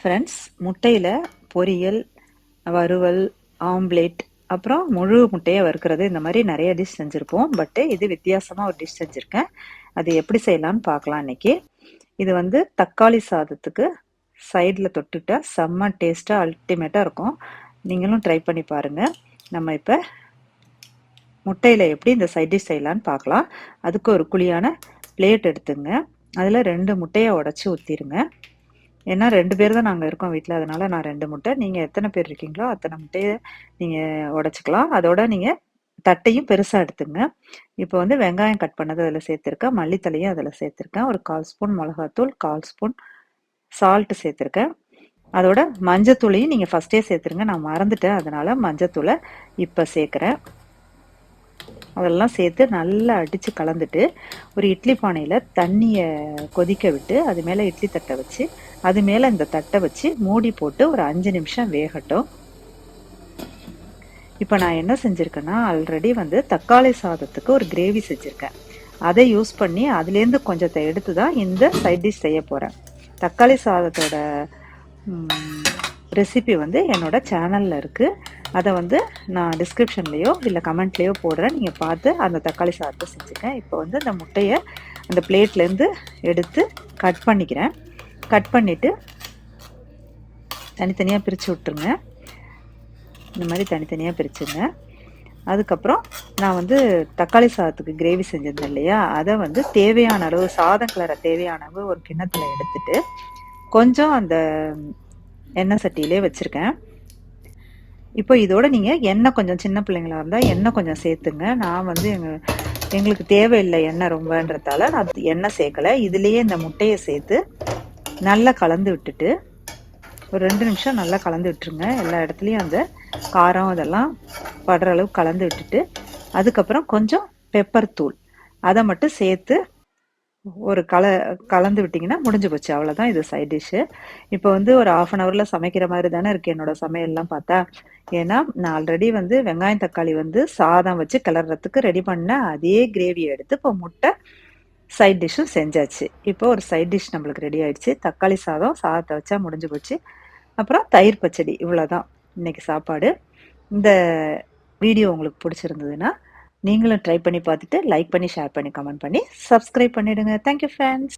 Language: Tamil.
ஃப்ரெண்ட்ஸ் முட்டையில் பொரியல் வறுவல் ஆம்லேட் அப்புறம் முழு முட்டையை வறுக்கிறது. இந்த மாதிரி நிறைய டிஷ் செஞ்சுருப்போம். பட்டு இது வித்தியாசமாக ஒரு டிஷ் செஞ்சுருக்கேன். அது எப்படி செய்யலான்னு பார்க்கலாம் இன்னைக்கு. இது வந்து தக்காளி சாதத்துக்கு சைடில் தொட்டுட்டா செம்ம டேஸ்ட்டாக அல்டிமேட்டாக இருக்கும். நீங்களும் ட்ரை பண்ணி பாருங்கள் நம்ம இப்போ முட்டையில் எப்படி இந்த சைட் டிஷ் செய்யலான்னு பார்க்கலாம். அதுக்கு ஒரு குழியான பிளேட் எடுத்துங்க. அதில் ரெண்டு முட்டையை உடச்சி ஊற்றிடுங்க ஏன்னா ரெண்டு பேர் தான் நாங்கள் இருக்கோம் வீட்டில் அதனால் நான் ரெண்டு முட்டை. நீங்கள் எத்தனை பேர் இருக்கீங்களோ அத்தனை முட்டையை நீங்கள் உடச்சிக்கலாம். அதோட நீங்கள் தட்டையும் பெருசாக எடுத்துங்க. இப்போ வந்து வெங்காயம் கட் பண்ணது அதில் சேர்த்துருக்கேன். மல்லித்தலையும் அதில் சேர்த்துருக்கேன். ஒரு கால் ஸ்பூன் மிளகாத்தூள் கால் ஸ்பூன் சால்ட்டு சேர்த்துருக்கேன். அதோட மஞ்சத்தூளையும் நீங்கள் ஃபஸ்ட்டே சேர்த்துருங்க. நான் மறந்துட்டேன். அதனால் மஞ்சத்தூளை இப்போ சேர்க்குறேன். அதெல்லாம் சேர்த்து நல்லா அடித்து கலந்துட்டு ஒரு இட்லி பானையில் தண்ணியை கொதிக்க விட்டு அது மேலே இட்லி தட்டை வச்சு அது மேலே இந்த தட்டை வச்சு மூடி போட்டு ஒரு அஞ்சு நிமிஷம் வேகட்டும். இப்போ நான் என்ன செஞ்சுருக்கேன்னா ஆல்ரெடி வந்து தக்காளி சாதத்துக்கு ஒரு கிரேவி செஞ்சுருக்கேன். அதை யூஸ் பண்ணி அதுலேருந்து கொஞ்சத்தை எடுத்து தான் இந்த சைட் டிஷ் செய்ய போகிறேன் தக்காளி சாதத்தோட ரெசிபி வந்து என்னோட சேனலில் இருக்குது அதை வந்து நான் டிஸ்கிரிப்ஷன்லேயோ இல்லை கமெண்ட்லேயோ போடுறேன். நீங்கள் பார்த்து அந்த தக்காளி சாதத்தை செஞ்சுக்கேன் இப்போ வந்து அந்த முட்டையை அந்த பிளேட்லேருந்து எடுத்து கட் பண்ணிக்கிறேன். கட் பண்ணிவிட்டு தனித்தனியாக பிரித்து விட்டுருங்க. இந்த மாதிரி தனித்தனியாக பிரிச்சுங்க. அதுக்கப்புறம் நான் வந்து தக்காளி சாதத்துக்கு கிரேவி செஞ்சிருந்தேன் இல்லையா? அதை வந்து தேவையான அளவு சாதம் கலரை தேவையான அளவு ஒரு கிண்ணத்தில் எடுத்துட்டு கொஞ்சம் அந்த எண்ணெய் சட்டியிலே வச்சுருக்கேன். இப்போ இதோட நீங்கள் எண்ணெய் கொஞ்சம் சின்ன பிள்ளைங்களா இருந்தால் எண்ணெய் கொஞ்சம் சேர்த்துங்க. நான் வந்து எங்கள் எங்களுக்கு தேவையில்லை எண்ணெய் ரொம்பன்றதால நான் எண்ணெய் சேர்க்கலை. இதுலேயே இந்த முட்டையை சேர்த்து நல்லா கலந்து விட்டுட்டு ஒரு ரெண்டு நிமிஷம் நல்லா கலந்து விட்டுருங்க. எல்லா இடத்துலையும் அந்த காரம் அதெல்லாம் படுற அளவு கலந்து விட்டுட்டு அதுக்கப்புறம் கொஞ்சம் பெப்பர் தூள். அதை மட்டும் சேர்த்து ஒரு கல கலந்து விட்டிங்கன்னா முடிஞ்சு போச்சு. அவ்வளோதான் இது சைட் டிஷ்ஷு இப்போ வந்து ஒரு ஆஃப் அன் ஹவரில் சமைக்கிற மாதிரி தானே இருக்குது என்னோட சமையல்லாம் பார்த்தா. ஏன்னா நான் ஆல்ரெடி வந்து வெங்காயம் தக்காளி வந்து சாதம் வச்சு கிளறதுக்கு ரெடி பண்ண அதே கிரேவியை எடுத்து இப்போ முட்டை சைட் டிஷ்ஷும் செஞ்சாச்சு. இப்போ ஒரு சைட் டிஷ் நம்மளுக்கு ரெடி ஆயிடுச்சு. தக்காளி சாதம் சாதத்தை வச்சா முடிஞ்சு போச்சு. அப்புறம் தயிர் பச்சடி இவ்வளோதான் இன்னைக்கு சாப்பாடு. இந்த வீடியோ உங்களுக்கு பிடிச்சிருந்ததுன்னா நீங்களும் ட்ரை பண்ணி பார்த்துட்டு லைக் பண்ணி ஷேர் பண்ணி கமெண்ட் பண்ணி சப்ஸ்கிரைப் பண்ணிடுங்க. Thank you friends